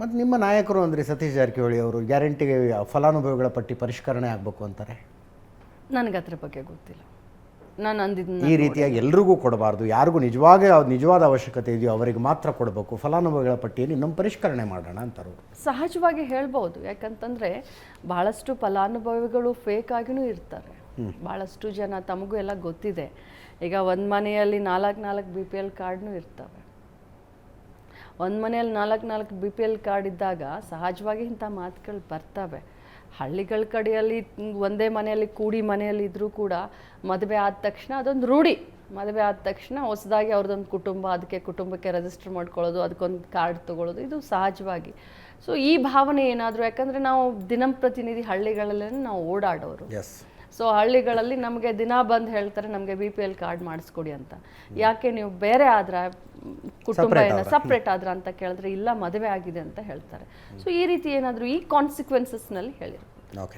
ಮತ್ತು ನಿಮ್ಮ ನಾಯಕರು ಅಂದರೆ ಸತೀಶ್ ಜಾರಕಿಹೊಳಿ ಅವರು ಗ್ಯಾರಂಟಿಗೆ ಫಲಾನುಭವಿಗಳ ಪಟ್ಟಿ ಪರಿಷ್ಕರಣೆ ಆಗಬೇಕು ಅಂತಾರೆ? ನನಗೆ ಅದ್ರ ಬಗ್ಗೆ ಗೊತ್ತಿಲ್ಲ. ನಾನು ಅಂದಿದ್ದು ಈ ರೀತಿಯಾಗಿ ಎಲ್ರಿಗೂ ಕೊಡಬಾರ್ದು. ಯಾರಿಗೂ ನಿಜವಾಗ ನಿಜವಾದ ಅವಶ್ಯಕತೆ ಇದೆಯೋ ಅವರಿಗೆ ಮಾತ್ರ ಕೊಡಬೇಕು. ಫಲಾನುಭವಿಗಳ ಪಟ್ಟಿಯಲ್ಲಿ ನಮ್ಮ ಪರಿಷ್ಕರಣೆ ಮಾಡೋಣ ಅಂತಾರೆ ಸಹಜವಾಗಿ ಹೇಳ್ಬೋದು. ಯಾಕಂತಂದರೆ ಭಾಳಷ್ಟು ಫಲಾನುಭವಿಗಳು ಫೇಕ್ ಆಗಿನೂ ಇರ್ತಾರೆ. ಭಾಳಷ್ಟು ಜನ ತಮಗೂ ಎಲ್ಲ ಗೊತ್ತಿದೆ. ಈಗ ಒಂದು ಮನೆಯಲ್ಲಿ ನಾಲ್ಕು ನಾಲ್ಕು ಬಿ ಪಿ ಎಲ್ ಕಾರ್ಡ್ನೂ ಇರ್ತವೆ. ಒಂದು ಮನೆಯಲ್ಲಿ ನಾಲ್ಕು ನಾಲ್ಕು ಬಿ ಪಿ ಎಲ್ ಕಾರ್ಡ್ ಇದ್ದಾಗ ಸಹಜವಾಗಿ ಇಂಥ ಮಾತುಗಳು ಬರ್ತವೆ. ಹಳ್ಳಿಗಳ ಕಡೆಯಲ್ಲಿ ಒಂದೇ ಮನೆಯಲ್ಲಿ ಕೂಡಿ ಮನೆಯಲ್ಲಿ ಇದ್ದರೂ ಕೂಡ ಮದುವೆ ಆದ ತಕ್ಷಣ ಅದೊಂದು ರೂಢಿ. ಮದುವೆ ಆದ ತಕ್ಷಣ ಹೊಸದಾಗಿ ಅವ್ರದ್ದೊಂದು ಕುಟುಂಬ ಅದಕ್ಕೆ ಕುಟುಂಬಕ್ಕೆ ರಿಜಿಸ್ಟರ್ ಮಾಡ್ಕೊಳ್ಳೋದು ಅದಕ್ಕೊಂದು ಕಾರ್ಡ್ ತೊಗೊಳ್ಳೋದು ಇದು ಸಹಜವಾಗಿ. ಸೊ ಈ ಭಾವನೆ ಏನಾದರೂ ಯಾಕಂದರೆ ನಾವು ದಿನಂಪ್ರತಿನಿಧಿ ಹಳ್ಳಿಗಳಲ್ಲೇ ನಾವು ಓಡಾಡೋರು. ಎಸ್ ಸೊ ಹಳ್ಳಿಗಳಲ್ಲಿ ನಮಗೆ ದಿನ ಬಂದು ಹೇಳ್ತಾರೆ ನಮಗೆ ಬಿ ಪಿ ಎಲ್ ಕಾರ್ಡ್ ಮಾಡಿಸ್ಕೊಡಿ ಅಂತ. ಯಾಕೆ ನೀವು ಬೇರೆ ಆದ್ರ ಕುಟುಂಬ ಏನ ಸಪ್ರೇಟ್ ಆದ್ರ ಅಂತ ಕೇಳಿದ್ರೆ ಇಲ್ಲ ಮದುವೆ ಆಗಿದೆ ಅಂತ ಹೇಳ್ತಾರೆ. ಸೊ ಈ ರೀತಿ ಏನಾದರೂ ಈ ಕಾನ್ಸಿಕ್ವೆನ್ಸಸ್ನಲ್ಲಿ ಹೇಳಿರು.